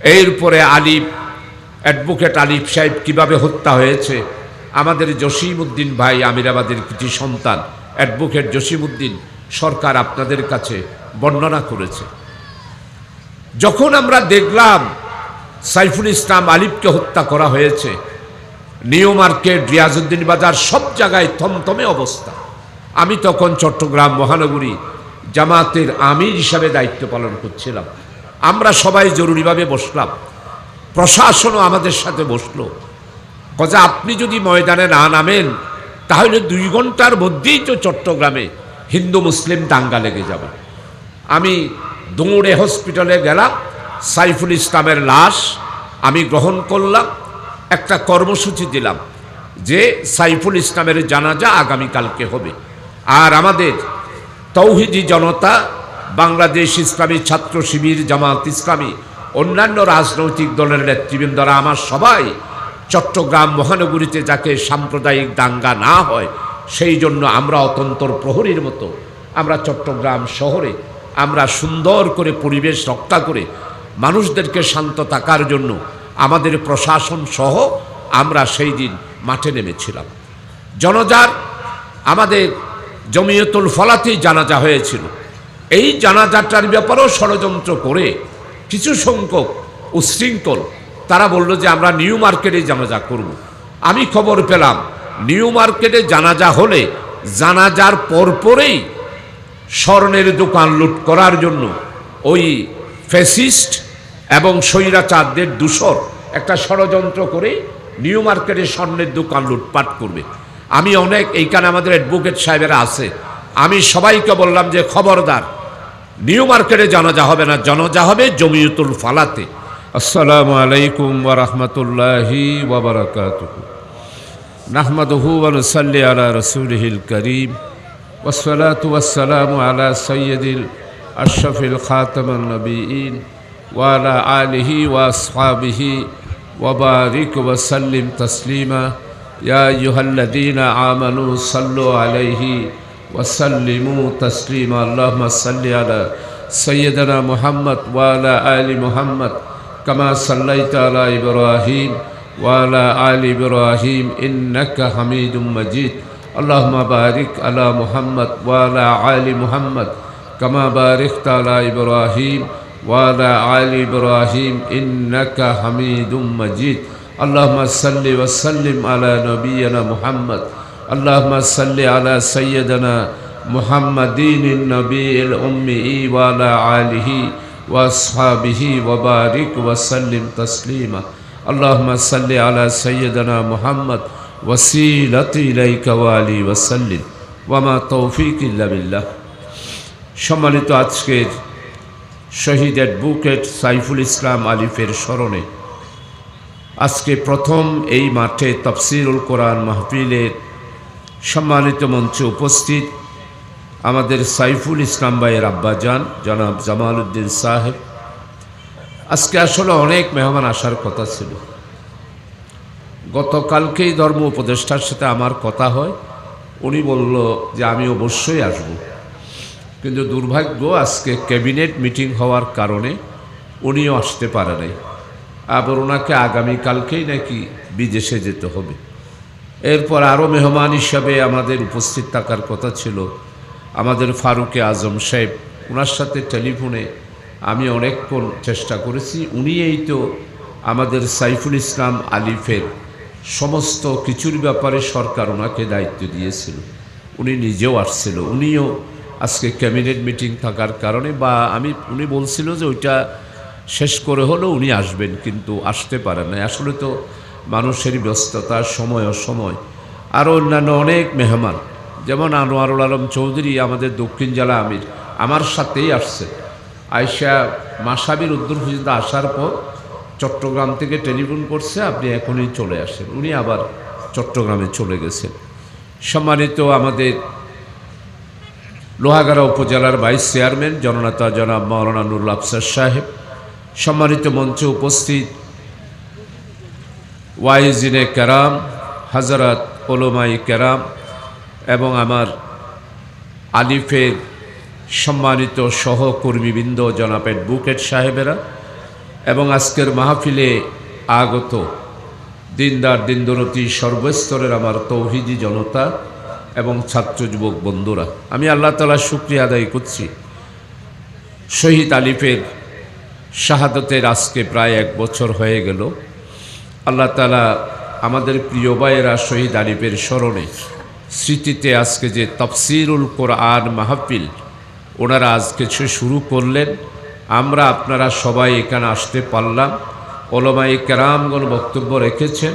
এরপরে আলিফ অ্যাডভোকেট আলিফ সাহেব কীভাবে হত্যা হয়েছে? আমাদের জসিমউদ্দিন ভাই আমিরাবাদের কিছু সন্তান। অ্যাডভোকেট জসিম উদ্দিন সরকার আপনাদের কাছে বর্ণনা করেছে। যখন আমরা দেখলাম সাইফুল ইসলাম আলিফকে হত্যা করা হয়েছে, নিউ মার্কেট, রিয়াজউদ্দিন বাজার সব জায়গায় থমথমে অবস্থা। আমি তখন চট্টগ্রাম মহানগরী জামাতের আমির হিসাবে দায়িত্ব পালন করছিলাম। আমরা সবাই জরুরিভাবে বসলাম। প্রশাসনও আমাদের সাথে বসল। কজা আপনি যদি ময়দানে না নামেন, তাহলে দুই ঘণ্টার মধ্যেই তো চট্টগ্রামে হিন্দু মুসলিম দাঙ্গা লেগে যাবে। আমি দৌড়ে হসপিটালে গেলাম, সাইফুল ইসলামের লাশ আমি গ্রহণ করলাম, একটা কর্মসূচি দিলাম যে সাইফুল ইসলামের জানাজা আগামীকালকে হবে। আর আমাদের তৌহিদি জনতা বাংলাদেশ ইসলামী ছাত্র শিবির, জামাত ইসলামী, অন্যান্য রাজনৈতিক দলের নেতৃবৃন্দরা আমার সবাই চট্টগ্রাম মহানগরীতে যাকে সাম্প্রদায়িক দাঙ্গা না হয়, সেই জন্য আমরা অতন্তর প্রহরীর মতো, আমরা চট্টগ্রাম শহরে, আমরা সুন্দর করে পরিবেশ রক্ষা করে মানুষদেরকে শান্ত থাকার জন্য আমাদের প্রশাসন সহ আমরা সেই দিন মাঠে নেমেছিলাম। জনজার আমাদের জমিয়তুল ফলাতেই জানাজা হয়েছিল। এই জানাজাটার ব্যাপারেও ষড়যন্ত্র করে কিছু সংখ্যক উশৃঙ্খল, তারা বলল যে আমরা নিউ মার্কেটে জানাজা করব। আমি খবর পেলাম, নিউ মার্কেটে জানাজা হলে জানাজার পরপরেই স্বর্ণের দোকান লুট করার জন্য ওই ফেসিস্ট এবং স্বৈরাচারদের দূষর একটা ষড়যন্ত্র করে নিউ মার্কেটে স্বর্ণের দোকান লুটপাট করবে আমি অনেক, এইখানে আমাদের অ্যাডভোকেট সাহেবেরা আছে আমি সবাইকে বললাম যে, খবরদার নিউ মার্কেটে জানাজা হবে না জানাজা হবে জমিয়তুল ফালাতে আসসালামু আলাইকুম ওয়া রাহমাতুল্লাহি ওয়া বারাকাতুহু নাহমাদুহু ওয়া নুসাল্লি আলা রাসূলিহিল কারীম والصلاة والسلام على سيد الأشرف الخاتم النبيين وعلى آله وأصحابه وبارك وسلم تسليما يا أيها الذين آمنوا صلوا عليه وسلموا تسليما. اللهم صل على سيدنا محمد وعلى آل محمد كما صليت على إبراهيم وعلى آل إبراهيم إنك حميد مجيد. اللهم بارك على محمد وعلى آل محمد كما باركت على إبراهيم وعلى آل إبراهيم إنك حميد مجيد. اللهم صل وسلم على نبينا محمد اللهم صل على سيدنا محمد النبي الأمي وعلى آله وأصحابه وبارك وسلم تسليما اللهم صل على سيدنا محمد وسيلة إليك والي وسلم وما توفيق إلا بالله সম্মানিত আজকের শহীদ অ্যাডভোকেট সাইফুল ইসলাম আলিফের স্মরণে আজকে প্রথম এই মাঠে তফসিরুল কোরআন মাহফিলের সম্মানিত মঞ্চে উপস্থিত আমাদের সাইফুল ইসলাম ভাইয়ের আব্বাজান জনাব জামাল উদ্দিন সাহেব। আজকে আসলে অনেক মেহমান আসার কথা ছিল। গতকালকেই ধর্ম উপদেষ্টার সাথে আমার কথা হয়। উনি বলল যে আমি অবশ্যই আসব। কিন্তু দুর্ভাগ্য, আজকে ক্যাবিনেট মিটিং হওয়ার কারণে উনিও আসতে পারে নাই। আবার ওনাকে আগামীকালকেই নাকি বিদেশে যেতে হবে। এরপর আরও মেহমান হিসাবে আমাদের উপস্থিত থাকার কথা ছিল। আমাদের ফারুকে আজম সাহেব ওনার সাথে টেলিফোনে আমি অনেকক্ষণ চেষ্টা করেছি। উনি এই তো আমাদের সাইফুল ইসলাম আলিফের সমস্ত কিছুর ব্যাপারে সরকার ওনাকে দায়িত্ব দিয়েছিল। উনি নিজেও আসছিল। উনিও আজকে ক্যাবিনেট মিটিং থাকার কারণে বা আমি, উনি বলছিল যে ওইটা শেষ করে হলেও উনি আসবেন, কিন্তু আসতে পারেন না আসলে তো মানুষের ব্যস্ততা সময় অসময়। আরও অন্যান্য অনেক মেহমান, যেমন আনোয়ারুল আলম চৌধুরী আমাদের দক্ষিণ জেলা আমির, আমার সাথেই আসছে। আয়সা মাসাবির উদ্দুর পর্যন্ত আসার পর চট্টগ্রাম থেকে টেলিফোন করছে, আপনি এখনই চলে আসেন। উনি আবার চট্টগ্রামে চলে গেছেন। সম্মানিত আমাদের লোহাগাড়া উপজেলার ভাইস চেয়ারম্যান, জননেতা জনাব মৌলানা নুরুল আফসার সাহেব, সম্মানিত মঞ্চে উপস্থিত ওয়াইজিনে কেরাম হাজারাত ওলোমাই কেরাম এবং আমার আলিফের সম্মানিত সহকর্মীবৃন্দ জনাব বুকেট সাহেবেরা এবং আজকের মাহফিলে আগত দিনদার দিনদরতি সর্বস্তরের আমার তৌহিদি জনতা এবং ছাত্র যুবক বন্ধুরা, আমি আল্লাহ তালা শুক্রিয়া আদায় করছি। শহীদ আলিফের শাহাদতের আজকে প্রায় এক বছর হয়ে গেল। আল্লাহ তালা আমাদের প্রিয় ভাইয়েরা শহীদ আলিফের স্মরণে স্মৃতিতে আজকে যে তফসিরুল কোরআন মাহফিল, ওনারা আজকে সে শুরু করলেন। আমরা আপনারা সবাই এখানে আসতে পারলাম। ওলমাই কেরামগণ বক্তব্য রেখেছেন।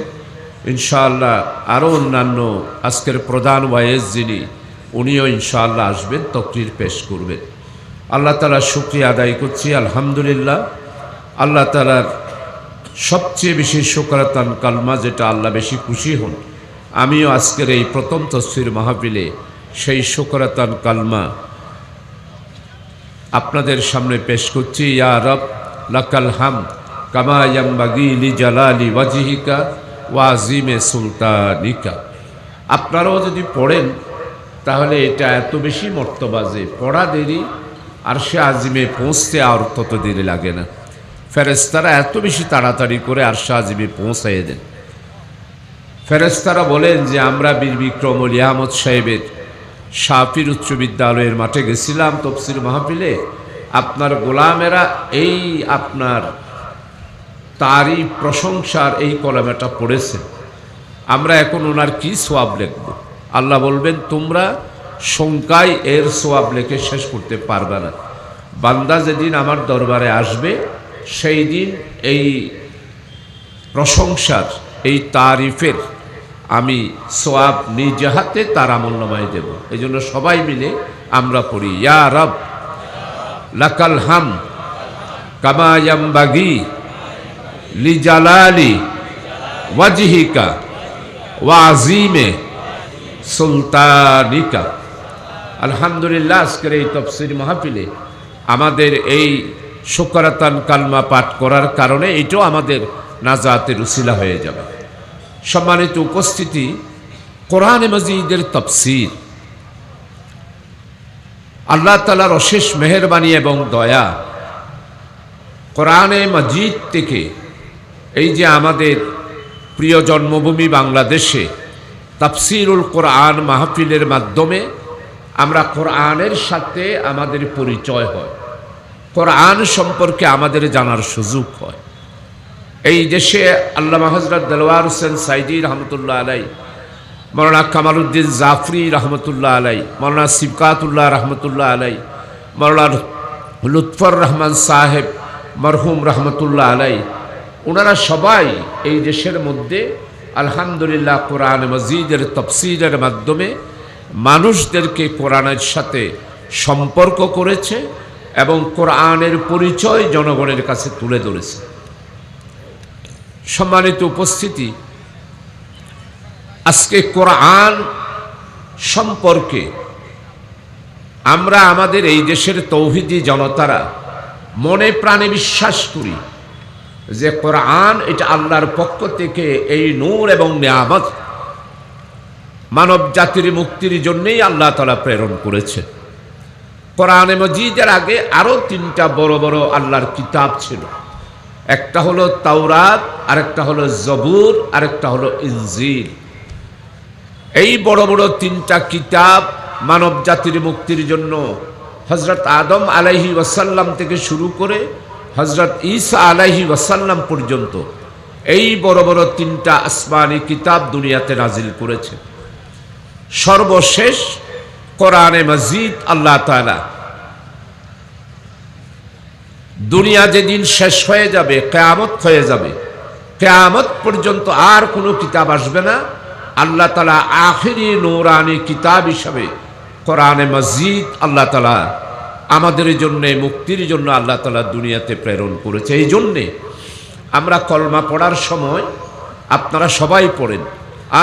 ইনশাআল্লাহ আরও অন্যান্য আজকের প্রধান ওয়াইজ যিনি, উনিও ইনশাআল্লাহ আসবেন, তকরির পেশ করবেন। আল্লাহ তালা শুক্রিয়া আদায় করছি, আলহামদুলিল্লাহ। আল্লাহ তালার সবচেয়ে বেশি শোকরাতান কালমা যেটা আল্লাহ বেশি খুশি হন। আমিও আজকের এই প্রথম তসফির মাহফিলে সেই শোকরাতান কালমা আপনাদের সামনে পেশ করছি। ইয়া রব, লাকাল হাম, কামা ইয়াম্বাগি লি জালালি ওয়াজিহিকা ওয়াজিমে সুলতানিকা। আপনারাও যদি পড়েন, তাহলে এটা এত বেশি মর্তবা যে পড়া দেরি আর সে আজিমে পৌঁছতে আর তত দেরি লাগে না। ফেরেস্তারা এত বেশি তাড়াতাড়ি করে আর সে আজিমে পৌঁছাইয়ে দেন। ফেরেস্তারা বলেন যে, আমরা বীর বিক্রম অলি আহমদ সাহেবের শাফির উচ্চ বিদ্যালয়ের মাঠে গেছিলাম তফসির মাহফিলে। আপনার গোলামেরা এই আপনার তারই প্রশংসার এই কলামেটা পড়েছে। আমরা এখন ওনার কি সোয়াব লিখব? আল্লাহ বলবেন, তোমরা শঙ্কায় এর সোয়াব লেখে শেষ করতে পারবে না। বান্দা যেদিন আমার দরবারে আসবে সেই দিন এই প্রশংসার, এই তারিফের আমি সোয়াব নিজ হাতে তার আমল্যময় দেব। এই জন্য সবাই মিলে আমরা পড়ি, ইয়া রব, লাকাল হাম কামায়াম্বাগি লিজালালি ওয়াজিহিকা ওয়াজিমে সুলতানিকা। আলহামদুলিল্লাহ, আজকের এই তফসির মাহফিলে আমাদের এই শুকরাতান কালমা পাঠ করার কারণে এটাও আমাদের নাজাতের উসিলা হয়ে যাবে। সম্মানিত উপস্থিতি, কোরআনে মজিদের তফসির। আল্লাহ তালার অশেষ মেহরবানি এবং দয়া কোরআনে মজিদ থেকে এই যে আমাদের প্রিয় জন্মভূমি বাংলাদেশে তাফসিরুল কোরআন মাহফিলের মাধ্যমে আমরা কোরআনের সাথে আমাদের পরিচয় হয়। কোরআন সম্পর্কে আমাদের জানার সুযোগ হয়। এই দেশে আল্লামা হজরত দেলওয়ার হোসেন সাইদি রহমতুল্লাহ আলাই মৌলানা কামালউদ্দিন জাফরি রহমতুল্লাহ আলাই মৌলানা সিবকাতুল্লাহ রহমতুল্লাহ আলাই মৌলানা লুৎফর রহমান সাহেব মরহুম রহমতুল্লাহ আলাই ওনারা সবাই এই দেশের মধ্যে আলহামদুলিল্লাহ কোরআন মজিদের তফসিরের মাধ্যমে মানুষদেরকে কোরআনের সাথে সম্পর্ক করেছে এবং কোরআনের পরিচয় জনগণের কাছে তুলে ধরেছে। সম্মানিত উপস্থিতি, আজকে কোরআন সম্পর্কে আমরা আমাদের এই দেশের তৌহিদি জনতারা মনে প্রাণে বিশ্বাস করি যে কোরআন এটা আল্লাহর পক্ষ থেকে এই নূর এবং নিয়ামত মানব জাতির মুক্তির জন্যেই আল্লাহ তালা প্রেরণ করেছেন। কোরআনে মজিদের আগে আরও তিনটা বড় বড় আল্লাহর কিতাব ছিল। একটা হলো তাওরাত, আরেকটা হলো জবুর, আরেকটা হলো ইনজিল। এই বড় বড় তিনটা কিতাব মানব জাতির মুক্তির জন্য হজরত আদম আলাইহি ওয়াসাল্লাম থেকে শুরু করে হজরত ঈসা আলাইহি ওয়াসাল্লাম পর্যন্ত এই বড় বড় তিনটা আসমানি কিতাব দুনিয়াতে নাজিল করেছে। সর্বশেষ কোরআনে মজিদ, আল্লাহ তালা দুনিয়া যেদিন শেষ হয়ে যাবে, কেয়ামত হয়ে যাবে, কেয়ামত পর্যন্ত আর কোনো কিতাব আসবে না। আল্লাহ তালা আখেরি নৌরানি কিতাব হিসাবে কোরআনে মসজিদ আল্লাহ তালা আমাদের জন্যে, মুক্তির জন্য আল্লাহ তালা দুনিয়াতে প্রেরণ করেছে। এই জন্যে আমরা কলমা পড়ার সময় আপনারা সবাই পড়েন,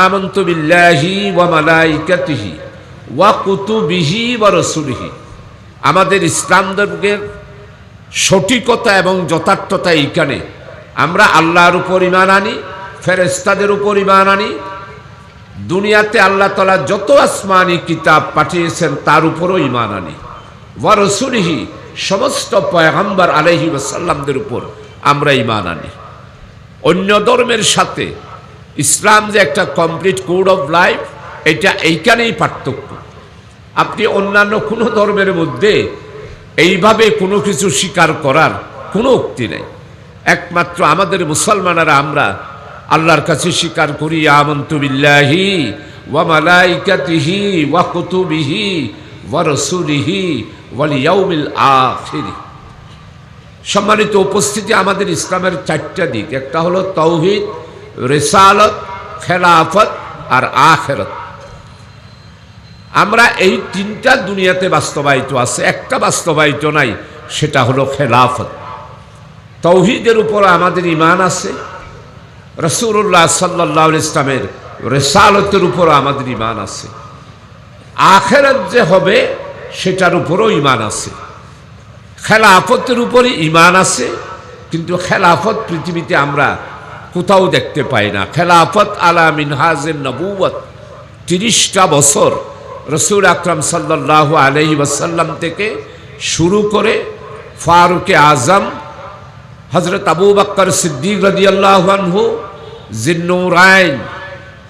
আমন্ত বিল্লাহি ওয়া ওয়া কুতুবিহি ওয়া রসুলিহি। আমাদের ইসলাম ধর্মের সঠিকতা এবং যথার্থতা এইখানে। আমরা আল্লাহর উপর ইমান আনি ফেরেস্তাদের উপর ইমান আনি। দুনিয়াতে আল্লাহ তালা যত আসমানি কিতাব পাঠিয়েছেন, তার উপরও ইমান আনি। ওয়া রসুলিহি, সমস্ত পয়গাম্বার আলহি ওয়াসাল্লামদের উপর আমরা ইমান আনি। অন্য ধর্মের সাথে ইসলাম যে একটা কমপ্লিট কোড অফ লাইফ এটা এইখানেই পার্থক্য। আপনি অন্যান্য কোনো ধর্মের মধ্যে এইভাবে কোনো কিছু স্বীকার করার কোনো উক্তি নেই। একমাত্র আমাদের মুসলমানেরা আমরা আল্লাহর কাছে স্বীকার করি, আমন্তু বিল্লাহি ওয়া মালাইকাতিহি ওয়া কুতুবিহি ওয়া রসুলিহি ওয়াল ইয়াউমিল আখির। সম্মানিত উপস্থিতি আমাদের ইসলামের চারটা দিক। একটা হলো তৌহিদ, রেসালত, খেলাফত আর আখেরত। আমরা এই তিনটা দুনিয়াতে বাস্তবায়িত আছে, একটা বাস্তবায়িত নাই, সেটা হলো খেলাফত। তৌহিদের উপর আমাদের ইমান আছে রসুল্লাহ সাল্লাহ ইসলামের রেসালতের উপর আমাদের ইমান আছে। আখেরাত যে হবে, সেটার উপরও ইমান আছে। খেলাফতের উপরে ইমান আছে, কিন্তু খেলাফত পৃথিবীতে আমরা কোথাও দেখতে পাই না। খেলাফত আলা মিনহাজের নবুয়ত তিরিশটা বছর রসুল আকরাম সাল্লাহ আলহি ওয়াসাল্লাম থেকে শুরু করে ফারুকে আজম হজরত আবু বক্কর সিদ্দিক রদিয়াল্লাহু জিন্নুরাইন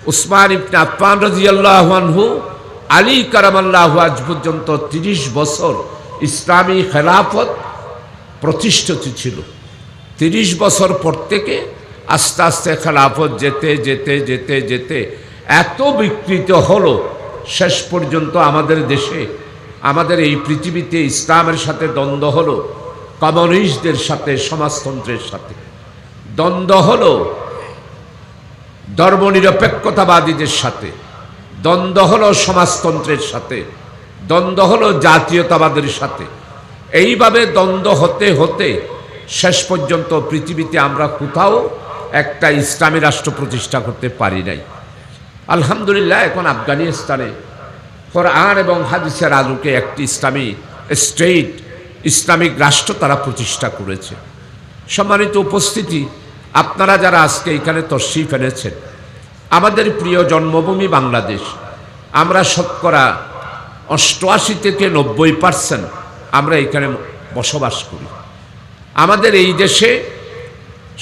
উসমান ইবনে আফফান রদিয়াল্লাহু আলী কারামাল্লাহু আজ পর্যন্ত তিরিশ বছর ইসলামী খেলাফত প্রতিষ্ঠিত ছিল। তিরিশ বছর পর থেকে আস্তে আস্তে খেলাফত যেতে যেতে যেতে যেতে এত বিকৃত হলো শেষ পর্যন্ত আমাদের দেশে, আমাদের এই পৃথিবীতে ইসলামের সাথে দ্বন্দ্ব হলো, কমিউনিস্টদের সাথে, সমাজতন্ত্রের সাথে। দ্বন্দ্ব হলো ধর্মনিরপেক্ষতাবাদীদের সাথে, দ্বন্দ্ব হলো সমাজতন্ত্রের সাথে, দ্বন্দ্ব হলো জাতীয়তাবাদের সাথে। এইভাবে দ্বন্দ্ব হতে হতে শেষ পর্যন্ত পৃথিবীতে আমরা কোথাও একটা ইসলামী রাষ্ট্র প্রতিষ্ঠা করতে পারি নাই। আলহামদুলিল্লাহ, এখন আফগানিস্তানে কোরআন এবং হাদিসের আলোকে একটি ইসলামী স্টেট, ইসলামিক রাষ্ট্র তারা প্রতিষ্ঠা করেছে। সম্মানিত উপস্থিতি, আপনারা যারা আজকে এখানে তশ্রিফ এনেছেন, আমাদের প্রিয় জন্মভূমি বাংলাদেশ, আমরা শতকরা অষ্টআশি থেকে নব্বই পার্সেন্ট আমরা এখানে বসবাস করি। আমাদের এই দেশে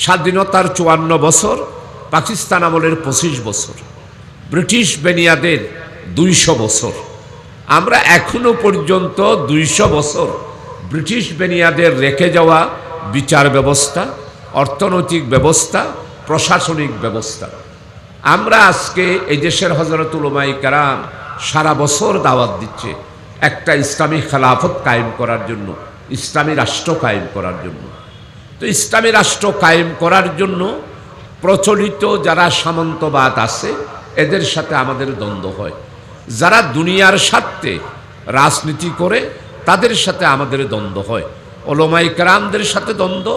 স্বাধীনতার চুয়ান্ন বছর, পাকিস্তান আমলের পঁচিশ বছর। ব্রিটিশ বেনিয়াদের দুইশো বছর। আমরা এখনও পর্যন্ত দুইশো বছর ব্রিটিশ বেনিয়াদের রেখে যাওয়া বিচার ব্যবস্থা, অর্থনৈতিক ব্যবস্থা, প্রশাসনিক ব্যবস্থা। আমরা আজকে এই দেশের হজরতুল উমাই কারাম সারা বছর দাওয়াত দিচ্ছে একটা ইসলামী খেলাফত কায়েম করার জন্য, ইসলামী রাষ্ট্র কায়েম করার জন্য। তো ইসলামী রাষ্ট্র কায়েম করার জন্য প্রচলিত যারা সামন্তবাদ আছে এদের সাথে আমাদের দ্বন্দ্ব হয়। যারা দুনিয়ার স্বার্থে রাজনীতি করে, তাদের সাথে আমাদের দ্বন্দ্ব হয়। ওলমাই কারামদের সাথে দ্বন্দ্ব,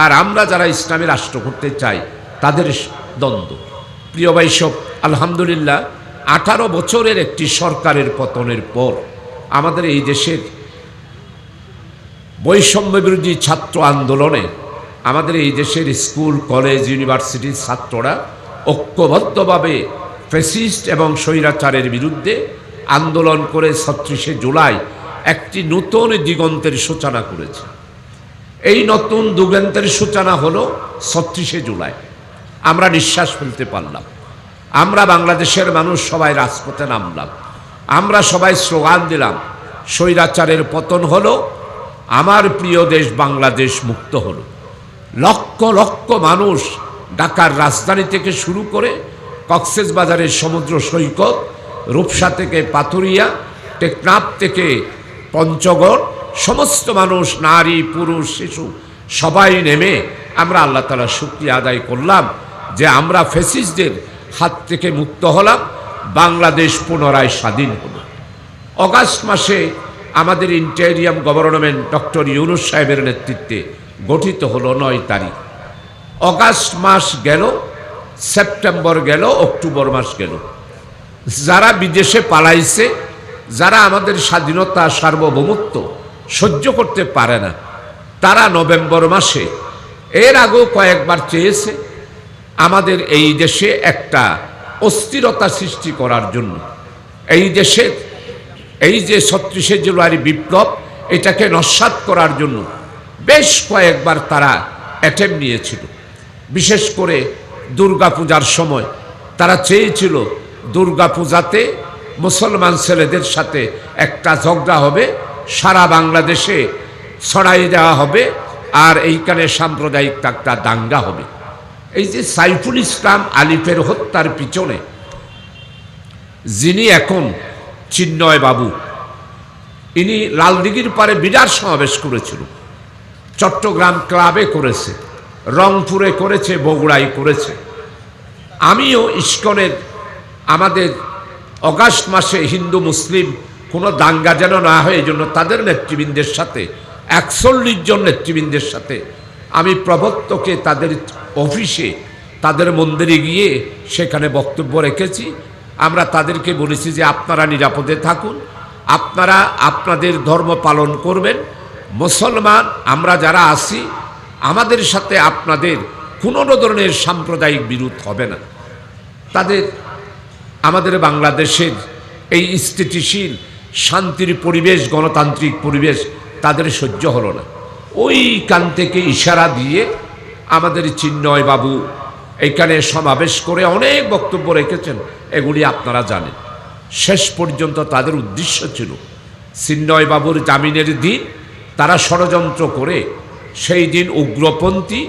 আর আমরা যারা ইসলামী রাষ্ট্র করতে চাই, তাদের দ্বন্দ্ব। প্রিয় বৈশব আলহামদুলিল্লাহ, আঠারো বছরের একটি সরকারের পতনের পর আমাদের এই দেশের বৈষম্য বিরোধী ছাত্র আন্দোলনে আমাদের এই দেশের স্কুল, কলেজ, ইউনিভার্সিটির ছাত্ররা ঐক্যবদ্ধভাবে ফেসিস্ট এবং স্বৈরাচারের বিরুদ্ধে আন্দোলন করে ছত্রিশে জুলাই একটি নতুন দিগন্তের সূচনা করেছে। এই নতুন দিগন্তের সূচনা হলো ছত্রিশে জুলাই। আমরা নিঃশ্বাস ফেলতে পারলাম। আমরা বাংলাদেশের মানুষ সবাই রাজপথে নামলাম। আমরা সবাই স্লোগান দিলাম, স্বৈরাচারের পতন হলো, আমার প্রিয় দেশ বাংলাদেশ মুক্ত হলো। লক্ষ লক্ষ মানুষ ঢাকার রাজধানী থেকে শুরু করে কক্সেস বাজারের সমুদ্র সৈকত, রূপসা থেকে পাথুরিয়া, টেকনাফ থেকে পঞ্চগড়, সমস্ত মানুষ, নারী, পুরুষ, শিশু, সবাই নেমে আমরা আল্লাহ তালা শুক্রিয়া আদায় করলাম যে আমরা ফেসিসদের হাত থেকে মুক্ত হলাম, বাংলাদেশ পুনরায় স্বাধীন হলো। অগাস্ট মাসে আমাদের ইন্টেরিয়াম গভর্নমেন্ট ডক্টর ইউনুস সাহেবের নেতৃত্বে গঠিত হলো নয় তারিখ। অগাস্ট মাস গেল সেপ্টেম্বর গেল, অক্টোবর মাস গেল। যারা বিদেশে পালাইছে, যারা আমাদের স্বাধীনতা সার্বভৌমত্ব সহ্য করতে পারে না, তারা নভেম্বর মাসে, এর আগেও কয়েকবার চেয়েছে আমাদের এই দেশে একটা অস্থিরতা সৃষ্টি করার জন্য। এই দেশে, এই যে ছত্রিশে জুলাই বিপ্লব, এটাকে নস্বাত করার জন্য বেশ কয়েকবার তারা অ্যাটেম্প নিয়েছিল। বিশেষ করে দুর্গা পূজার সময়। তারা চেয়েছিল দুর্গা পূজাতে মুসলমান ছেলেদের সাথে একটা ঝগড়া হবে, সারা বাংলাদেশে ছড়াই দেওয়া হবে, আর এইখানে সাম্প্রদায়িক একটা দাঙ্গা হবে। এই যে সাইফুল ইসলাম আলিফের হত্যার পিছনে, যিনি এখন চিন্ময় বাবু, ইনি লালদিঘির পারে বিরাট সমাবেশ করেছিল, চট্টগ্রাম ক্লাবে করেছে। রংপুরে করেছে, বগুড়ায় করেছে। আমিও ইস্কনের, আমাদের অগাস্ট মাসে হিন্দু মুসলিম কোনো দাঙ্গা যেন না হয় জন্য তাদের নেতৃবৃন্দের সাথে, একচল্লিশ জন নেতৃবৃন্দের সাথে আমি প্রবর্তকে তাদের অফিসে, তাদের মন্দিরে গিয়ে সেখানে বক্তব্য রেখেছি। আমরা তাদেরকে বলেছি যে আপনারা নিরাপদে থাকুন, আপনারা আপনাদের ধর্ম পালন করবেন। মুসলমান, আমরা যারা আছি আমাদের সাথে আপনাদের কোনো ধরনের সাম্প্রদায়িক বিরোধ হবে না। তাদের, আমাদের বাংলাদেশের এই স্থিতিশীল, শান্তির পরিবেশ, গণতান্ত্রিক পরিবেশ তাদের সহ্য হলো না। ওইখান থেকে ইশারা দিয়ে আমাদের চিন্ময় বাবু এখানে সমাবেশ করে অনেক বক্তব্য রেখেছেন, এগুলি আপনারা জানেন। শেষ পর্যন্ত তাদের উদ্দেশ্য ছিল চিন্ময় বাবুর জামিনের দিন তারা ষড়যন্ত্র করে সেই দিন উগ্রপন্থী,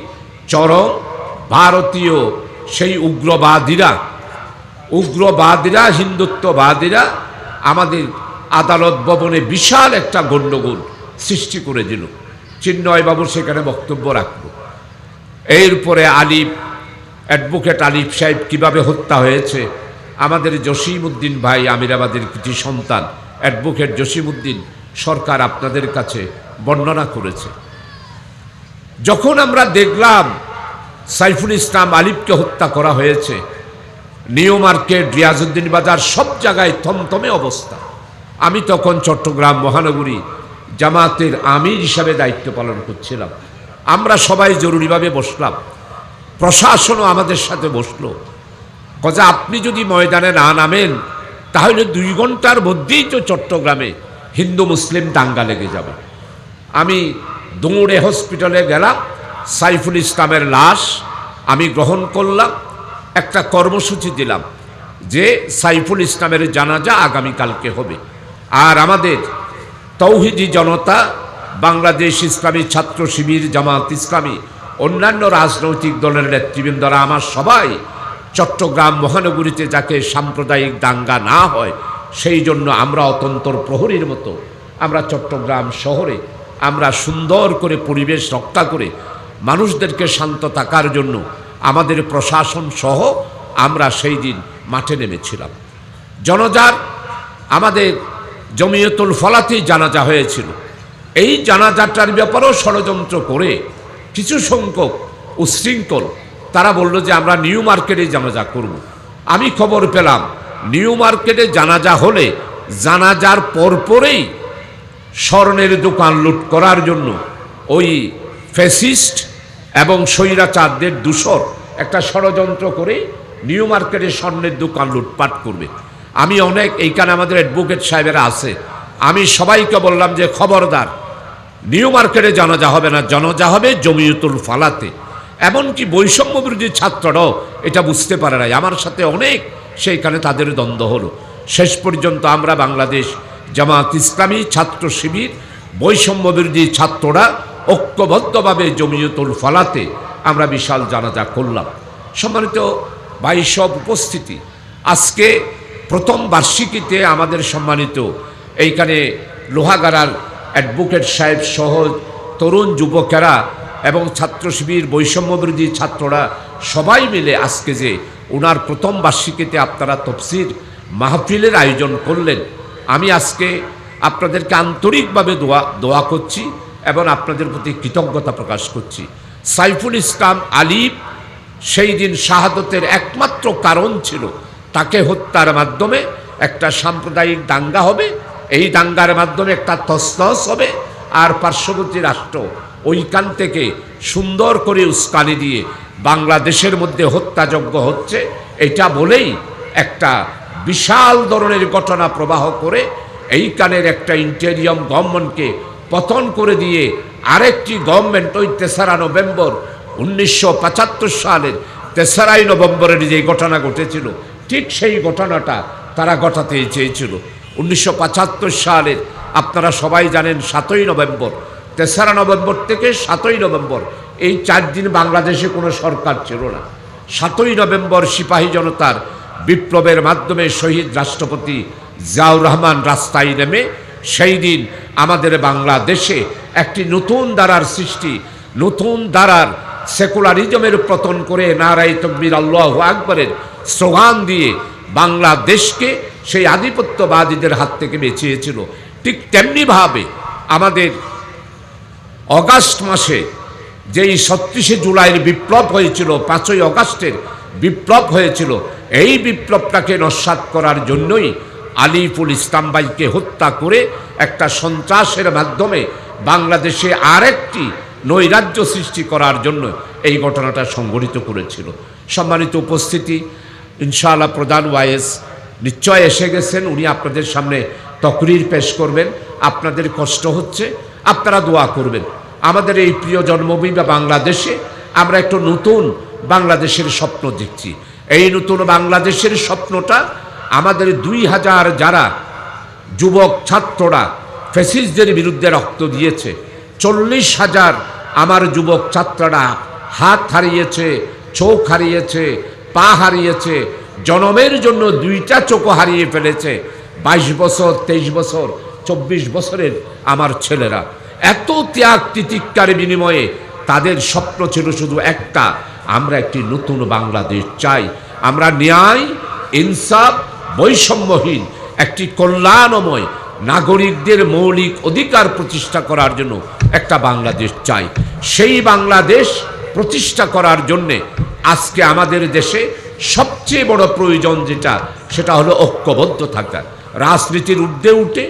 চরম, ভারতীয়, সেই উগ্রবাদীরা উগ্রবাদীরা, হিন্দুত্ববাদীরা আমাদের আদালত ভবনে বিশাল একটা গণ্ডগোল সৃষ্টি করে দিল চিন্ময়বাবু সেখানে বক্তব্য রাখল। এরপরে আলিফ, অ্যাডভোকেট আলিফ সাহেব কীভাবে হত্যা হয়েছে? আমাদের জসিম উদ্দিন ভাই আমিরাবাদের কিছু সন্তান, অ্যাডভোকেট জসিম উদ্দিন সরকার আপনাদের কাছে বর্ণনা করেছে। যখন আমরা দেখলাম সাইফুল ইসলাম আলিফকে হত্যা করা হয়েছে নিউ মার্কেট, রিয়াজউদ্দিন বাজার, সব জায়গায় থমথমে অবস্থা। আমি তখন চট্টগ্রাম মহানগরী জামাতের আমির হিসাবে দায়িত্ব পালন করছিলাম। আমরা সবাই জরুরিভাবে বসলাম। প্রশাসনও আমাদের সাথে বসল। কজা আপনি যদি ময়দানে না নামেন, তাহলে দুই ঘণ্টার মধ্যেই তো চট্টগ্রামে হিন্দু মুসলিম দাঙ্গা লেগে যাবে। আমি দৌড়ে হসপিটালে গেলাম, সাইফুল ইসলামের লাশ আমি গ্রহণ করলাম, একটা কর্মসূচি দিলাম যে সাইফুল ইসলামের জানাজা আগামীকালকে হবে। আর আমাদের তৌহিদি জনতা, বাংলাদেশ ইসলামী ছাত্র শিবির, জামাত ইসলামী, অন্যান্য রাজনৈতিক দলের নেতৃবৃন্দরা আমার সবাই চট্টগ্রাম মহানগরীতে যাকে সাম্প্রদায়িক দাঙ্গা না হয়, সেই জন্য আমরা অতন্তর প্রহরীর মতো আমরা চট্টগ্রাম শহরে আমরা সুন্দর করে পরিবেশ রক্ষা করে মানুষদেরকে শান্ত থাকার জন্য আমাদের প্রশাসন সহ আমরা সেই দিন মাঠে নেমেছিলাম জনজার আমাদের জমিয়তুল ফলাতেই জানাজা হয়েছিল এই জানাজাটার ব্যাপারেও ষড়যন্ত্র করে কিছু সংখ্যক উশৃঙ্খল তারা বলল যে আমরা নিউ মার্কেটে জানাজা করব। আমি খবর পেলাম, নিউ মার্কেটে জানাজা হলে জানাজার পরপরেই স্বর্ণের দোকান লুট করার জন্য ওই ফেসিস্ট এবং স্বৈরাচারদের দূষর একটা ষড়যন্ত্র করে নিউ মার্কেটে স্বর্ণের দোকান লুটপাট করবে। আমি অনেক, এইখানে আমাদের অ্যাডভোকেট সাহেবেরা আছে। আমি সবাইকে বললাম যে, খবরদার, নিউ মার্কেটে জানাজা হবে না, জানাজা হবে জমিয়তুল ফালাতে। এমনকি বৈষম্য বিরোধী ছাত্ররাও এটা বুঝতে পারে নাই। আমার সাথে অনেক, সেইখানে তাদের দ্বন্দ্ব হলো। শেষ পর্যন্ত আমরা বাংলাদেশ জামাত ইসলামী ছাত্র শিবির, বৈষম্য বিরোধী ছাত্ররা ঐক্যবদ্ধভাবে জমিয়তুল ফলাতে আমরা বিশাল জানাজা করলাম। সম্মানিত বাইসব উপস্থিতি, আজকে প্রথম বার্ষিকীতে আমাদের সম্মানিত এইখানে লোহাগাড়ার অ্যাডভোকেট সাহেব সহ তরুণ যুবকেরা এবং ছাত্র শিবির, বৈষম্য বিরোধী ছাত্ররা সবাই মিলে আজকে যে ওনার প্রথম বার্ষিকীতে আপনারা তফসির মাহফিলের আয়োজন করলেন আমি আজকে আপনাদেরকে আন্তরিকভাবে দোয়া দোয়া করছি এবং আপনাদের প্রতি কৃতজ্ঞতা প্রকাশ করছি। সাইফুল ইসলাম আলিফ সেই দিন শাহাদতের একমাত্র কারণ ছিল, তাকে হত্যার মাধ্যমে একটা সাম্প্রদায়িক দাঙ্গা হবে। এই দাঙ্গার মাধ্যমে একটা তসনস হবে আর পার্শ্ববর্তী রাষ্ট্র ওইখান থেকে সুন্দর করে উস্কানি দিয়ে বাংলাদেশের মধ্যে হত্যাযজ্ঞ হচ্ছে। এটা বলেই একটা বিশাল ধরনের ঘটনা প্রবাহ করে এইখানের একটা ইন্টেরিয়াম গভর্নমেন্টকে পতন করে দিয়ে আরেকটি গভর্নমেন্ট ওই তেসরা নভেম্বর উনিশশো পঁচাত্তর সালের তেসরাই নভেম্বরের যে ঘটনা ঘটেছিল, ঠিক সেই ঘটনাটা তারা ঘটাতে চেয়েছিল। উনিশশো পঁচাত্তর সালের, আপনারা সবাই জানেন সাতই নভেম্বর, তেসরা নভেম্বর থেকে সাতই নভেম্বর, এই চার দিন বাংলাদেশে কোনো সরকার ছিল না। সাতই নভেম্বর সিপাহী জনতার বিপ্লবের মাধ্যমে শহীদ রাষ্ট্রপতি জিয়াউর রহমান রাস্তায় নেমে সেই দিন আমাদের বাংলাদেশে একটি নতুন দ্বারার সৃষ্টি, নতুন দ্বারার সেকুলারিজমের পতন করে নারাই তকবির আল্লাহ আকবরের স্লোগান দিয়ে বাংলাদেশকে সেই আধিপত্যবাদীদের হাত থেকে বেঁচিয়েছিল। ঠিক তেমনিভাবে আমাদের অগাস্ট মাসে যেই ছত্রিশে জুলাইয়ের বিপ্লব হয়েছিল, পাঁচই অগাস্টের বিপ্লব হয়েছিল এই বিপ্লবটাকে নস্বাত করার জন্যই আলিফুল ইসলাম বাইকে হত্যা করে একটা সন্ত্রাসের মাধ্যমে বাংলাদেশে আরেকটি নৈরাজ্য সৃষ্টি করার জন্য এই ঘটনাটা সংঘটিত করেছিল। সম্মানিত উপস্থিতি, ইনশাআল্লাহ প্রধান ওয়াইএস নিশ্চয় এসে গেছেন, উনি আপনাদের সামনে তকরির পেশ করবেন। আপনাদের কষ্ট হচ্ছে, আপনারা দোয়া করবেন। আমাদের এই প্রিয় জন্মভূমি বা বাংলাদেশে আমরা একটু নতুন বাংলাদেশের স্বপ্ন দেখছি। এই নতুন বাংলাদেশের স্বপ্নটা আমাদের দুই হাজার যারা যুবক ছাত্ররা ফেসিসদের বিরুদ্ধে রক্ত দিয়েছে, চল্লিশ হাজার আমার যুবক ছাত্ররা হাত হারিয়েছে, চোখ হারিয়েছে, পা হারিয়েছে, জনমের জন্য দুইটা চোখও হারিয়ে ফেলেছে, বাইশ বছর, তেইশ বছর, চব্বিশ বছরের আমার ছেলেরা। এত ত্যাগ তিতিক্ষার বিনিময়ে তাদের স্বপ্ন ছিল শুধু একটা আমরা একটি নতুন বাংলাদেশ চাই। আমরা ন্যায়, ইনসাফ, বৈষম্যহীন, একটি কল্যাণময়, নাগরিকদের মৌলিক অধিকার প্রতিষ্ঠা করার জন্য একটা বাংলাদেশ চাই। সেই বাংলাদেশ প্রতিষ্ঠা করার জন্যে আজকে আমাদের দেশে সবচেয়ে বড় প্রয়োজন যেটা, সেটা হলো ঐক্যবদ্ধ থাকা। রাজনীতির ঊর্ধ্বে উঠে,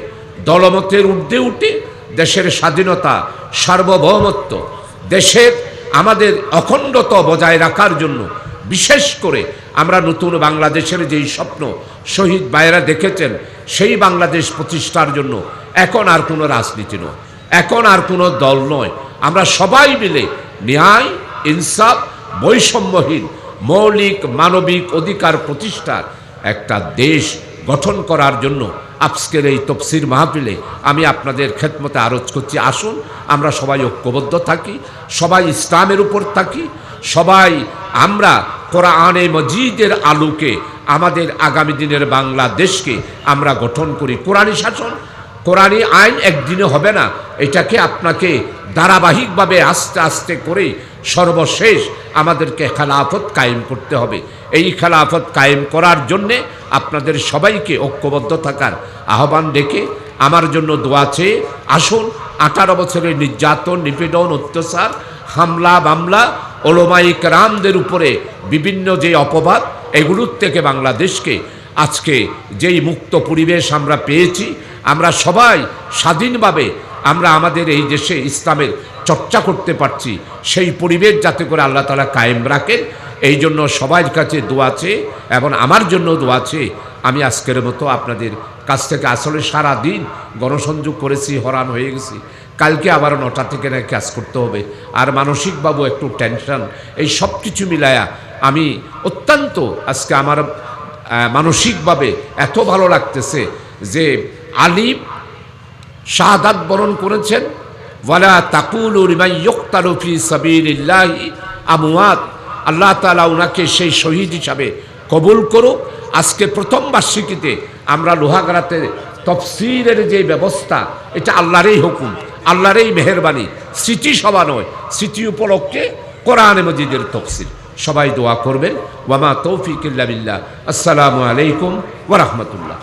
দলমতের ঊর্ধ্বে উঠে, দেশের স্বাধীনতা, সার্বভৌমত্ব, দেশের আমাদের অখণ্ডত বজায় রাখার জন্য, বিশেষ করে আমরা নতুন বাংলাদেশের যেই স্বপ্ন শহীদ ভাইয়েরা দেখেছেন, সেই বাংলাদেশ প্রতিষ্ঠার জন্য এখন আর কোনো রাজনীতি নয়, এখন আর কোনো দল নয়। আমরা সবাই মিলে ন্যায়, ইনসাফ, বৈষম্যহীন, মৌলিক, মানবিক অধিকার প্রতিষ্ঠার একটা দেশ গঠন করার জন্য আজকের এই তফসির মাহফিলে আমি আপনাদের খেদমতে আরজ করছি। আসুন, আমরা সবাই ঐক্যবদ্ধ থাকি, সবাই ইসলামের উপর থাকি, সবাই আমরা কোরআনে মজিদের আলোকে আমাদের আগামী দিনের বাংলাদেশকে আমরা গঠন করি। কোরআনী শাসন কোরআনী আইন একদিনে হবে না। এটাকে আপনাকে ধারাবাহিকভাবে আস্তে আস্তে করে সর্বশেষ আমাদেরকে খেলাফত কায়েম করতে হবে। এই খেলাফত কায়েম করার জন্যে আপনাদের সবাইকে ঐক্যবদ্ধ থাকার আহ্বান ডেকে আমার জন্য দোয়া চেয়ে আসুন, আঠারো বছরের নির্যাতন, নিপীড়ন, অত্যাচার, হামলা, মামলা ওলোমাইক রামদের উপরে বিভিন্ন যে অপবাদ, এগুলোর থেকে বাংলাদেশকে আজকে যেই মুক্ত পরিবেশ আমরা পেয়েছি, আমরা সবাই স্বাধীনভাবে আমরা আমাদের এই দেশে ইসলামের চর্চা করতে পারছি, সেই পরিবেশ যাতে করে আল্লাহ তালা কায়েম রাখেন এই জন্য সবার কাছে দোয়া এবং আমার জন্য দোয়া আমি আজকের মতো আপনাদের কাছ থেকে আসলে সারা দিন গণসংযোগ করেছি হরান হয়ে গেছি। কালকে আবার নটা থেকে না কাজ করতে হবে। আর মানসিকভাবে একটু টেনশন, এই সব কিছু মিলায়া আমি অত্যন্ত আজকে আমার মানসিকভাবে এত ভালো লাগতেছে যে আলিম শাহাদাত বরণ করেছেন। ওয়ালা তাকুল ইয়ক্তারফি সাবিল্লাহি আল্লাহ তালা ওনাকে সেই শহীদ হিসাবে কবুল করুক। আজকে প্রথম বার্ষিকীতে আমরা লোহাগাড়াতে তফসিরের যে ব্যবস্থা, এটা আল্লাহরই হুকুম, আল্লাহরই মেহরবানি। স্মৃতি সভা নয়, স্মৃতি উপলক্ষে কোরআনে মজিদের তফসির সবাই দোয়া করবেন। ওয়ামা তৌফিক আসসালামু আলাইকুম ওরহমতুল্লাহ